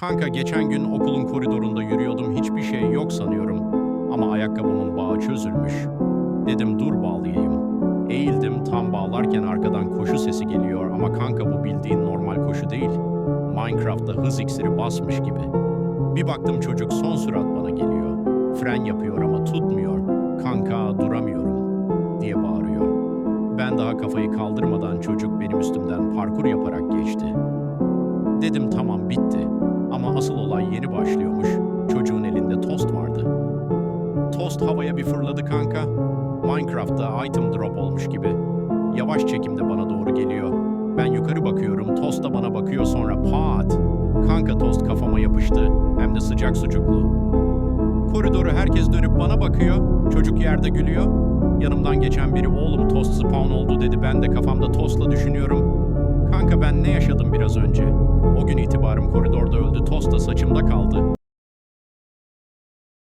Kanka geçen gün okulun koridorunda yürüyordum hiçbir şey yok sanıyorum. Ama ayakkabımın bağı çözülmüş. Dedim dur bağlayayım. Eğildim tam bağlarken arkadan koşu sesi geliyor ama kanka bu bildiğin normal koşu değil. Minecraft'ta hız iksiri basmış gibi. Bir baktım çocuk son sürat bana geliyor. Fren yapıyor ama tutmuyor. Kanka duramıyorum diye bağırıyor. Ben daha kafayı kaldırmadan çocuk benim üstümden parkur yaparak geçti. Dedim tamam bitti. Asıl olay yeni başlıyormuş. Çocuğun elinde tost vardı. Tost havaya bir fırladı kanka. Minecraft'ta item drop olmuş gibi. Yavaş çekimde bana doğru geliyor. Ben yukarı bakıyorum, tost da bana bakıyor sonra pat. Kanka tost kafama yapıştı. Hem de sıcak sucuklu. Koridoru herkes dönüp bana bakıyor. Çocuk yerde gülüyor. Yanımdan geçen biri oğlum tost spawn oldu dedi. Ben de kafamda tostla düşünüyorum. Ben ne yaşadım biraz önce? O gün itibarım koridorda öldü. Tost da saçımda kaldı.